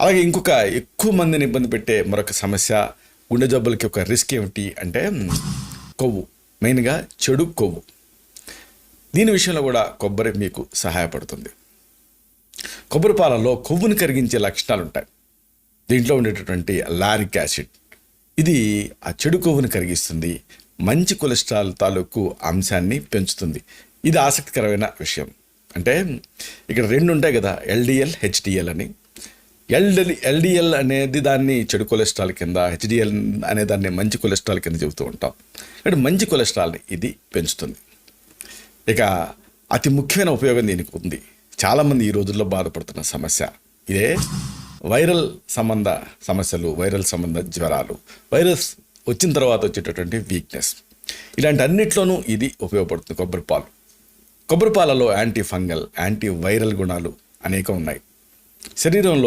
అలాగే ఇంకొక ఎక్కువ మందిని ఇబ్బంది పెట్టే మరొక సమస్య గుండె జబ్బులకి ఒక రిస్క్ ఏమిటి అంటే కొవ్వు. మెయిన్గా చెడు కొవ్వు. దీని విషయంలో కూడా కొబ్బరి మీకు సహాయపడుతుంది. కొబ్బరి పాలలో కొవ్వును కరిగించే లక్షణాలు ఉంటాయి దీంట్లో ఉండేటటువంటి లారిక్ యాసిడ్. ఇది ఆ చెడు కొవ్వును కరిగిస్తుంది మంచి కొలెస్ట్రాల్ తాలూకు అంశాన్ని పెంచుతుంది. ఇది ఆసక్తికరమైన విషయం. అంటే ఇక్కడ రెండు ఉంటాయి కదా ఎల్డిఎల్ హెచ్డిఎల్ అని. ఎల్డి ఎల్డిఎల్ అనేది దాన్ని చెడు కొలెస్ట్రాల్ కింద హెచ్డిఎల్ అనే దాన్ని మంచి కొలెస్ట్రాల్ కింద చెబుతూ ఉంటాం. అంటే మంచి కొలెస్ట్రాల్ని ఇది పెంచుతుంది. ఇక అతి ముఖ్యమైన ఉపయోగం దీనికి ఉంది. చాలామంది ఈ రోజుల్లో బాధపడుతున్న సమస్య ఇదే. వైరల్ సంబంధ సమస్యలు వైరల్ సంబంధ జ్వరాలు వైరస్ వచ్చిన తర్వాత వచ్చేటటువంటి వీక్నెస్. ఇలాంటి అన్నిట్లోనూ ఇది ఉపయోగపడుతుంది. కొబ్బరి పాలు. కొబ్బరి పాలలో యాంటీ ఫంగల్ యాంటీ వైరల్ గుణాలు అనేకం ఉన్నాయి. శరీరంలో